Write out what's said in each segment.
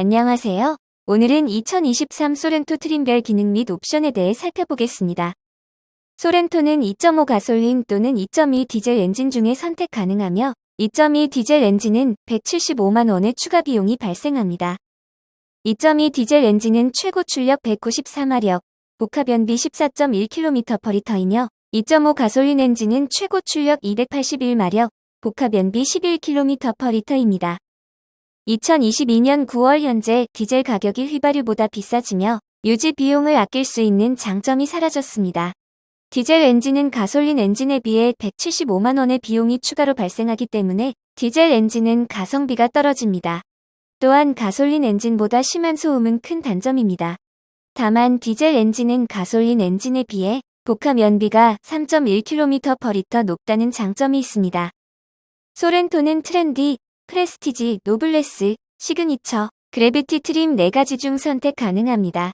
안녕하세요. 오늘은 2023 소렌토 트림별 기능 및 옵션에 대해 살펴보겠습니다. 소렌토는 2.5 가솔린 또는 2.2 디젤 엔진 중에 선택 가능하며 2.2 디젤 엔진은 175만 원의 추가 비용이 발생합니다. 2.2 디젤 엔진은 최고 출력 194마력, 복합연비 14.1km/L이며 2.5 가솔린 엔진은 최고 출력 281마력, 복합연비 11km/L입니다. 2022년 9월 현재 디젤 가격이 휘발유보다 비싸지며 유지 비용을 아낄 수 있는 장점이 사라졌습니다. 디젤 엔진은 가솔린 엔진에 비해 175만원의 비용이 추가로 발생하기 때문에 디젤 엔진은 가성비가 떨어집니다. 또한 가솔린 엔진보다 심한 소음은 큰 단점입니다. 다만 디젤 엔진은 가솔린 엔진에 비해 복합 연비가 3.1km/L 높다는 장점이 있습니다. 소렌토는 트렌디, 프레스티지, 노블레스, 시그니처, 그래비티 트림 4가지 중 선택 가능합니다.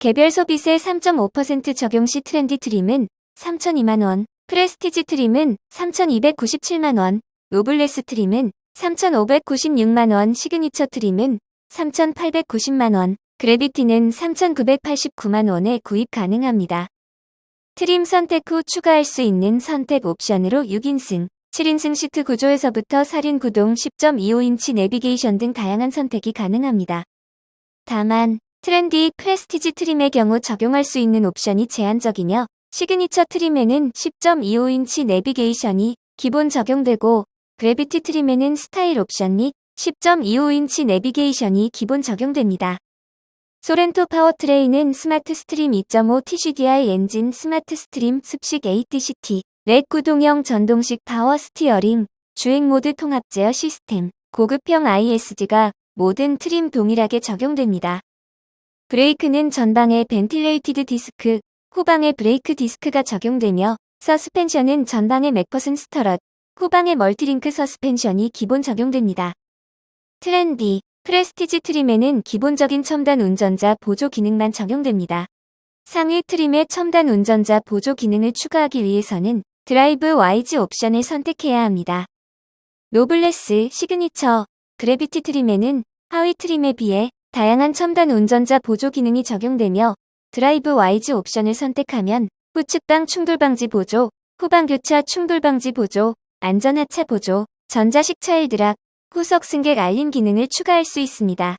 개별 소비세 3.5% 적용 시 트렌디 트림은 3,002만원, 프레스티지 트림은 3,297만원, 노블레스 트림은 3,596만원, 시그니처 트림은 3,890만원, 그래비티는 3,989만원에 구입 가능합니다. 트림 선택 후 추가할 수 있는 선택 옵션으로 6인승, 7인승 시트 구조에서부터 4륜 구동 10.25인치 내비게이션 등 다양한 선택이 가능합니다. 다만 트렌디 프레스티지 트림의 경우 적용할 수 있는 옵션이 제한적이며 시그니처 트림에는 10.25인치 내비게이션이 기본 적용되고 그래비티 트림에는 스타일 옵션 및 10.25인치 내비게이션이 기본 적용됩니다. 소렌토 파워트레인은 스마트 스트림 2.5 TCDI 엔진 스마트 스트림 습식 ATCT 렉 구동형 전동식 파워 스티어링, 주행 모드 통합 제어 시스템, 고급형 ISG가 모든 트림 동일하게 적용됩니다. 브레이크는 전방에 벤틸레이티드 디스크, 후방에 브레이크 디스크가 적용되며 서스펜션은 전방에 맥퍼슨 스터럿, 후방에 멀티링크 서스펜션이 기본 적용됩니다. 트렌디, 프레스티지 트림에는 기본적인 첨단 운전자 보조 기능만 적용됩니다. 상위 트림의 첨단 운전자 보조 기능을 추가하기 위해서는 드라이브 와이즈 옵션을 선택해야 합니다. 노블레스, 시그니처, 그래비티 트림에는 하위 트림에 비해 다양한 첨단 운전자 보조 기능이 적용되며 드라이브 와이즈 옵션을 선택하면 후측방 충돌 방지 보조, 후방 교차 충돌 방지 보조, 안전 하차 보조, 전자식 차일드락, 후석 승객 알림 기능을 추가할 수 있습니다.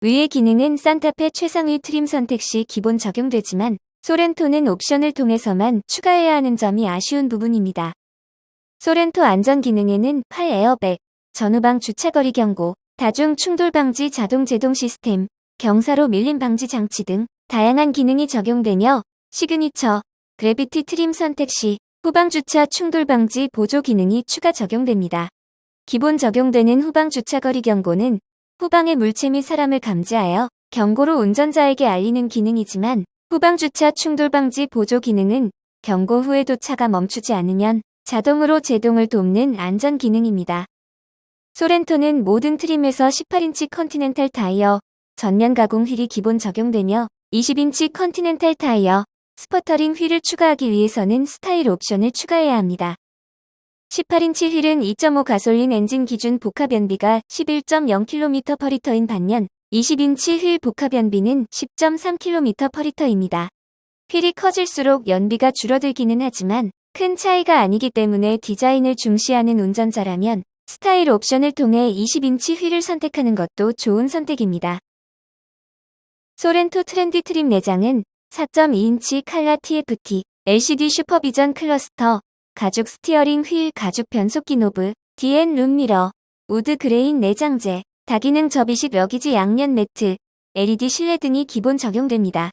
위의 기능은 산타페 최상위 트림 선택 시 기본 적용되지만 소렌토는 옵션을 통해서만 추가해야 하는 점이 아쉬운 부분입니다. 소렌토 안전 기능에는 8 에어백, 전후방 주차거리 경고, 다중 충돌 방지 자동 제동 시스템, 경사로 밀림 방지 장치 등 다양한 기능이 적용되며 시그니처, 그래비티 트림 선택 시 후방 주차 충돌 방지 보조 기능이 추가 적용됩니다. 기본 적용되는 후방 주차거리 경고는 후방의 물체 및 사람을 감지하여 경고로 운전자에게 알리는 기능이지만 후방 주차 충돌 방지 보조 기능은 경고 후에도 차가 멈추지 않으면 자동으로 제동을 돕는 안전 기능입니다. 소렌토는 모든 트림에서 18인치 컨티넨탈 타이어, 전면 가공 휠이 기본 적용되며 20인치 컨티넨탈 타이어, 스퍼터링 휠을 추가하기 위해서는 스타일 옵션을 추가해야 합니다. 18인치 휠은 2.5 가솔린 엔진 기준 복합 연비가 11.0km/L인 반면 20인치 휠 복합 연비는 10.3km/L입니다. 휠이 커질수록 연비가 줄어들기는 하지만 큰 차이가 아니기 때문에 디자인을 중시하는 운전자라면 스타일 옵션을 통해 20인치 휠을 선택하는 것도 좋은 선택입니다. 소렌토 트렌디 트림 내장은 4.2인치 칼라 TFT LCD 슈퍼비전 클러스터 가죽 스티어링 휠 가죽 변속기 노브, DN 룸미러, 우드 그레인 내장재, 다기능 접이식 여기지 양면 매트, LED 실내 등이 기본 적용됩니다.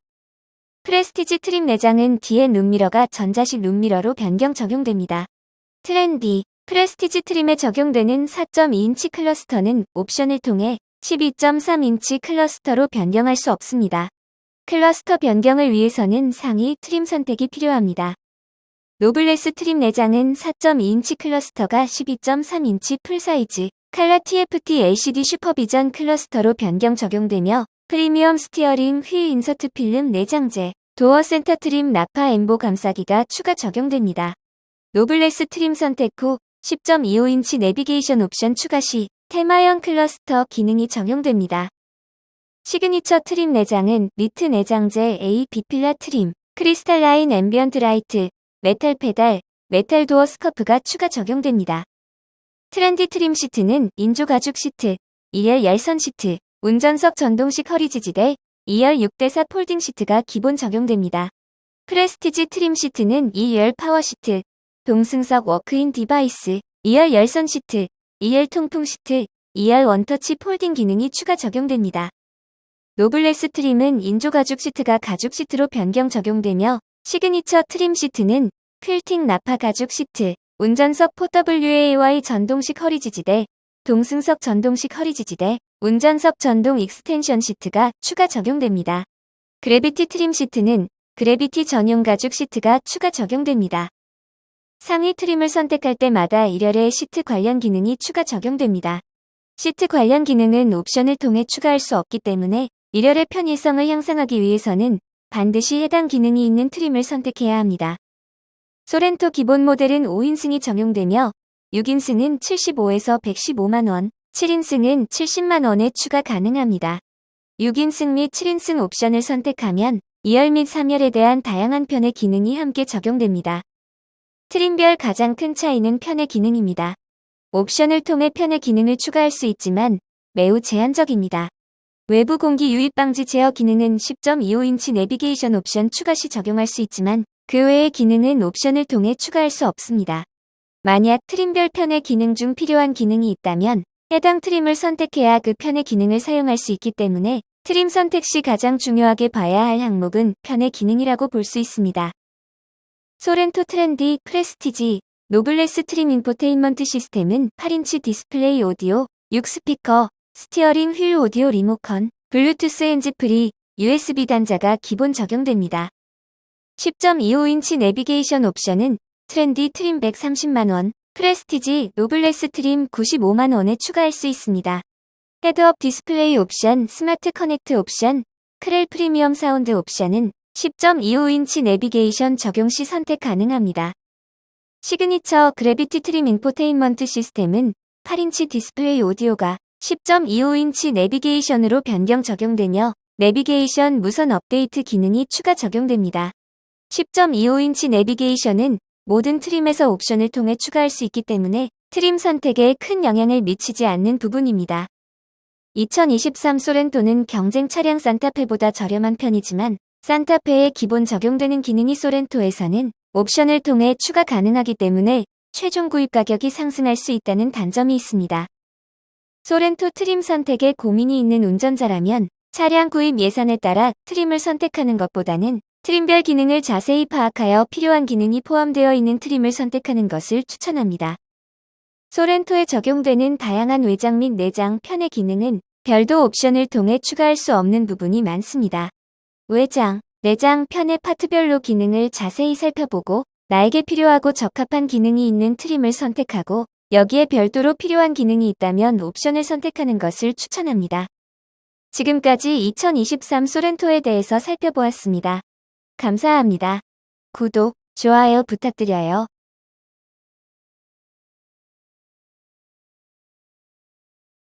프레스티지 트림 내장은 DN 룸미러가 전자식 룸미러로 변경 적용됩니다. 트렌디, 프레스티지 트림에 적용되는 4.2인치 클러스터는 옵션을 통해 12.3인치 클러스터로 변경할 수 없습니다. 클러스터 변경을 위해서는 상위 트림 선택이 필요합니다. 노블레스 트림 내장은 4.2인치 클러스터가 12.3인치 풀사이즈 칼라 TFT LCD 슈퍼비전 클러스터로 변경 적용되며 프리미엄 스티어링 휠 인서트 필름 내장재, 도어 센터 트림 나파 엠보 감싸기가 추가 적용됩니다. 노블레스 트림 선택 후 10.25인치 내비게이션 옵션 추가 시 테마형 클러스터 기능이 적용됩니다. 시그니처 트림 내장은 니트 내장재 A 비필라 트림, 크리스탈 라인 앰비언트 라이트, 메탈 페달, 메탈 도어 스커프가 추가 적용됩니다. 트렌디 트림 시트는 인조 가죽 시트, 2열 열선 시트, 운전석 전동식 허리 지지대, 2열 6대4 폴딩 시트가 기본 적용됩니다. 프레스티지 트림 시트는 2열 파워 시트, 동승석 워크인 디바이스, 2열 열선 시트, 2열 통풍 시트, 2열 원터치 폴딩 기능이 추가 적용됩니다. 노블레스 트림은 인조 가죽 시트가 가죽 시트로 변경 적용되며 시그니처 트림 시트는 퀼팅 나파 가죽 시트, 운전석 4WAY 전동식 허리 지지대, 동승석 전동식 허리 지지대, 운전석 전동 익스텐션 시트가 추가 적용됩니다. 그래비티 트림 시트는 그래비티 전용 가죽 시트가 추가 적용됩니다. 상위 트림을 선택할 때마다 1열의 시트 관련 기능이 추가 적용됩니다. 시트 관련 기능은 옵션을 통해 추가할 수 없기 때문에 1열의 편의성을 향상하기 위해서는 반드시 해당 기능이 있는 트림을 선택해야 합니다. 소렌토 기본 모델은 5인승이 적용되며 6인승은 75에서 115만원, 7인승은 70만원에 추가 가능합니다. 6인승 및 7인승 옵션을 선택하면 2열 및 3열에 대한 다양한 편의 기능이 함께 적용됩니다. 트림별 가장 큰 차이는 편의 기능입니다. 옵션을 통해 편의 기능을 추가할 수 있지만 매우 제한적입니다. 외부 공기 유입 방지 제어 기능은 10.25인치 내비게이션 옵션 추가 시 적용할 수 있지만 그 외의 기능은 옵션을 통해 추가할 수 없습니다. 만약 트림별 편의 기능 중 필요한 기능이 있다면 해당 트림을 선택해야 그 편의 기능을 사용할 수 있기 때문에 트림 선택 시 가장 중요하게 봐야 할 항목은 편의 기능이라고 볼 수 있습니다. 소렌토 트렌디 프레스티지 노블레스 트림 인포테인먼트 시스템은 8인치 디스플레이 오디오, 6스피커, 스티어링 휠 오디오 리모컨, 블루투스 핸즈프리, USB 단자가 기본 적용됩니다. 10.25인치 내비게이션 옵션은 트렌디 트림 130만원, 프레스티지 노블레스 트림 95만원에 추가할 수 있습니다. 헤드업 디스플레이 옵션, 스마트 커넥트 옵션, 크렐 프리미엄 사운드 옵션은 10.25인치 내비게이션 적용 시 선택 가능합니다. 시그니처 그래비티 트림 인포테인먼트 시스템은 8인치 디스플레이 오디오가 10.25인치 내비게이션으로 변경 적용되며 내비게이션 무선 업데이트 기능이 추가 적용됩니다. 10.25인치 내비게이션은 모든 트림에서 옵션을 통해 추가할 수 있기 때문에 트림 선택에 큰 영향을 미치지 않는 부분입니다. 2023 소렌토는 경쟁 차량 산타페보다 저렴한 편이지만 산타페에 기본 적용되는 기능이 소렌토에서는 옵션을 통해 추가 가능하기 때문에 최종 구입 가격이 상승할 수 있다는 단점이 있습니다. 소렌토 트림 선택에 고민이 있는 운전자라면 차량 구입 예산에 따라 트림을 선택하는 것보다는 트림별 기능을 자세히 파악하여 필요한 기능이 포함되어 있는 트림을 선택하는 것을 추천합니다. 소렌토에 적용되는 다양한 외장 및 내장 편의 기능은 별도 옵션을 통해 추가할 수 없는 부분이 많습니다. 외장, 내장 편의 파트별로 기능을 자세히 살펴보고 나에게 필요하고 적합한 기능이 있는 트림을 선택하고 여기에 별도로 필요한 기능이 있다면 옵션을 선택하는 것을 추천합니다. 지금까지 2023 소렌토에 대해서 살펴보았습니다. 감사합니다. 구독, 좋아요 부탁드려요.